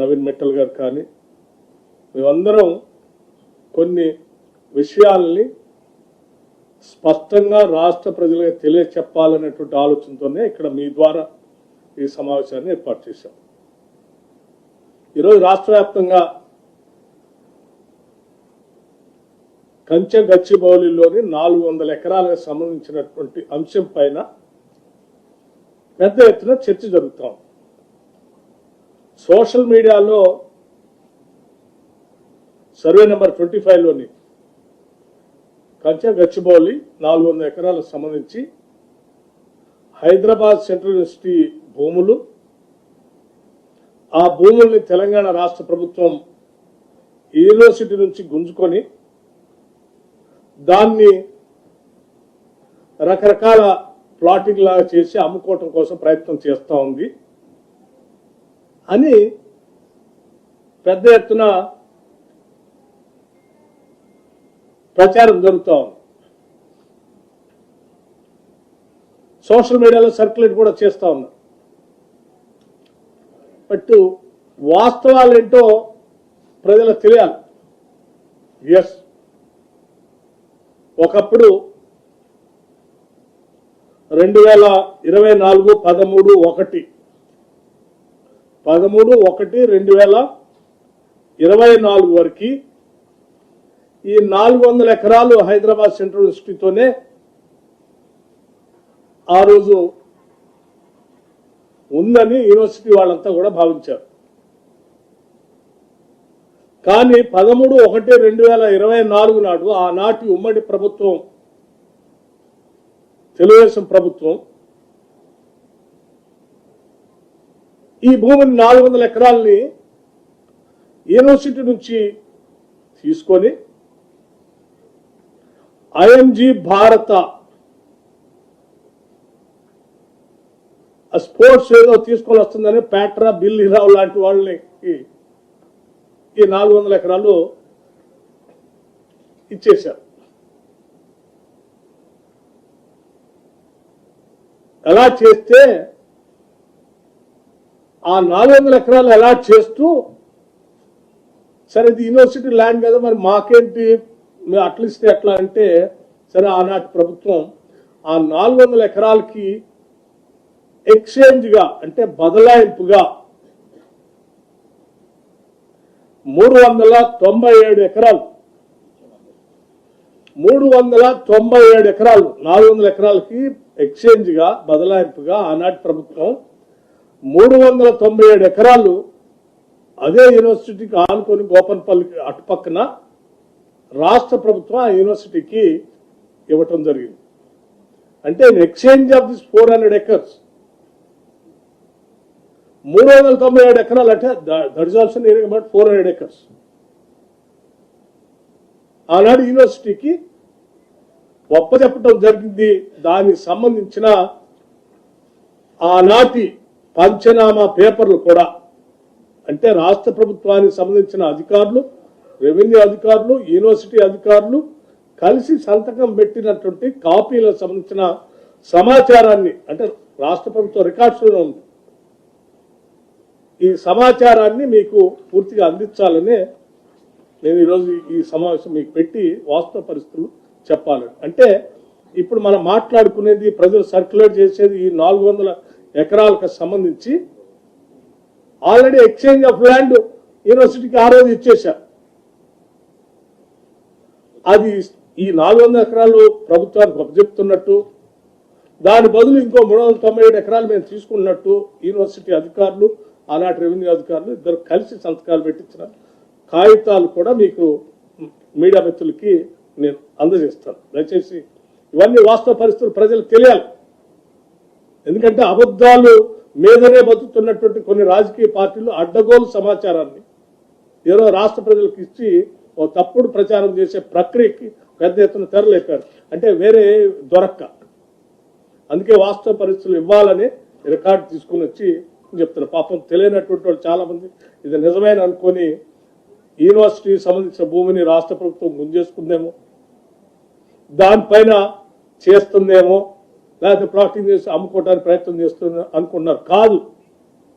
నవీన్ మెట్టల్ గారు కానీ మేమందరం కొన్ని విషయాల్ని స్పష్టంగా రాష్ట్ర ప్రజలకు తెలియచెప్పాలనేటువంటి ఆలోచనతోనే ఇక్కడ మీ ద్వారా ఈ సమావేశాన్ని ఏర్పాటు చేశాం. ఈరోజు రాష్ట్ర వ్యాప్తంగా కంచె గచ్చిబౌలిలోని నాలుగు వందల ఎకరాలకు సంబంధించినటువంటి అంశం పైన పెద్ద ఎత్తున చర్చ జరుగుతాం సోషల్ మీడియాలో సర్వే నెంబర్ ట్వంటీ ఫైవ్లోని కంచె గచ్చిబౌలి నాలుగు వందల ఎకరాలకు సంబంధించి హైదరాబాద్ సెంట్రల్ యూనివర్సిటీ భూములు ఆ భూముల్ని తెలంగాణ రాష్ట్ర ప్రభుత్వం యూనివర్సిటీ నుంచి గుంజుకొని దాన్ని రకరకాల ప్లాటింగ్ లాగా చేసి అమ్ముకోవటం కోసం ప్రయత్నం చేస్తూ ఉంది. అని పెద్ద ఎత్తున ప్రచారం జరుగుతూ ఉంది. సోషల్ మీడియాలో సర్క్యులేట్ కూడా చేస్తూ ఉన్నారు. బట్ వాస్తవాలు ఏంటో ప్రజలకు తెలియాలి. ఎస్ ఒకప్పుడు రెండు వేల ఇరవై నాలుగు పదమూడు ఒకటి పదమూడు ఒకటి రెండు వేల ఇరవై నాలుగు వరకు ఈ నాలుగు వందల ఎకరాలు హైదరాబాద్ సెంట్రల్ యూనివర్సిటీతోనే ఆ రోజు ఉందని యూనివర్సిటీ వాళ్ళంతా కూడా భావించారు. కానీ పదమూడు ఒకటి రెండు వేల ఇరవై నాలుగు నాడు ఆనాటి ఉమ్మడి ప్రభుత్వం తెలుగుదేశం ప్రభుత్వం ఈ భూమిని నాలుగు వందల ఎకరాల్ని యూనివర్సిటీ నుంచి తీసుకొని ఐఎంజీ భారత స్పోర్ట్స్ ఏదో తీసుకొని వస్తుందని ప్యాట్రా బిల్ రావు లాంటి వాళ్ళని ఈ- ఈ నాలుగు వందల ఎకరాలు ఇచ్చేశారు. ఎలా చేస్తే ఆ నాలుగు వందల ఎకరాలు అలాట్ చేస్తూ సరే ఇది యూనివర్సిటీ ల్యాండ్ కదా మరి మాకేంటి మేము అట్లిస్తే ఎట్లా అంటే సరే ఆనాటి ప్రభుత్వం ఆ నాలుగు వందల ఎకరాలకి ఎక్స్చేంజ్గా అంటే బదలాయింపుగా మూడు వందల తొంభై ఏడు ఎకరాలు మూడు వందల తొంభై ఏడు ఎకరాలు నాలుగు వందల ఎకరాలకి ఎక్స్చేంజ్గా బదలాయింపుగా ఆనాటి ప్రభుత్వం మూడు వందల తొంభై ఏడు ఎకరాలు అదే యూనివర్సిటీకి ఆనుకొని గోపన్పల్లికి అటుపక్కన రాష్ట్ర ప్రభుత్వం ఆ యూనివర్సిటీకి ఇవ్వటం జరిగింది. అంటే exchange of this four hundred acres మూడు వందల తొంభై ఏడు ఎకరాలు అంటే that is also nearing about four hundred acres ఆనాడు యూనివర్సిటీకి ఒప్పచెప్పడం జరిగింది. దానికి సంబంధించిన ఆనాటి పంచనామా పేపర్లు కూడా. అంటే రాష్ట్ర ప్రభుత్వానికి సంబంధించిన అధికారులు రెవెన్యూ అధికారులు యూనివర్సిటీ అధికారులు కలిసి సంతకం పెట్టినటువంటి కాపీలకు సంబంధించిన సమాచారాన్ని అంటే రాష్ట్ర ప్రభుత్వ రికార్డ్స్లో ఉంది. ఈ సమాచారాన్ని మీకు పూర్తిగా అందించాలనే నేను ఈరోజు ఈ సమావేశం మీకు పెట్టి వాస్తవ పరిస్థితులు చెప్పాలి. అంటే ఇప్పుడు మనం మాట్లాడుకునేది ప్రజలు సర్క్యులేట్ చేసేది ఈ నాలుగు వందల ఎకరాలకు సంబంధించి ఆల్రెడీ ఎక్స్చేంజ్ ఆఫ్ ల్యాండ్ యూనివర్సిటీకి ఆ రోజు ఇచ్చేశారు అది ఈ నాలుగు వందల ఎకరాలు ప్రభుత్వానికి అప్పచెప్తున్నట్టు దాని బదులు ఇంకో మూడు వందల తొంభై ఏడు ఎకరాలు మేము తీసుకున్నట్టు యూనివర్సిటీ అధికారులు ఆనాటి రెవెన్యూ అధికారులు ఇద్దరు కలిసి సంతకాలు పెట్టించిన కాగితాలు కూడా మీకు మీడియా మిత్రులకి నేను అందజేస్తాను. దయచేసి ఇవన్నీ వాస్తవ పరిస్థితులు ప్రజలకు తెలియాలి. ఎందుకంటే అబద్ధాలు మీదనే బతుకుతున్నటువంటి కొన్ని రాజకీయ పార్టీలు అడ్డగోలు సమాచారాన్ని ఏదో రాష్ట్ర ప్రజలకు ఇచ్చి ఓ తప్పుడు ప్రచారం చేసే ప్రక్రియకి పెద్ద ఎత్తున తెరలేపారు. అంటే వేరే దొరక్క. అందుకే వాస్తవ పరిస్థితులు ఇవ్వాలని రికార్డు తీసుకుని వచ్చి చెప్తున్నారు పాపం తెలియనటువంటి వాళ్ళు చాలా మంది ఇది నిజమైన అనుకొని యూనివర్సిటీ సంబంధించిన భూమిని రాష్ట్ర ప్రభుత్వం గుంజేసుకుందేమో దానిపైన చేస్తుందేమో లేకపోతే ప్లాటింగ్ చేసి అమ్ముకోవడానికి ప్రయత్నం చేస్తున్నారు అనుకున్నారు కాదు.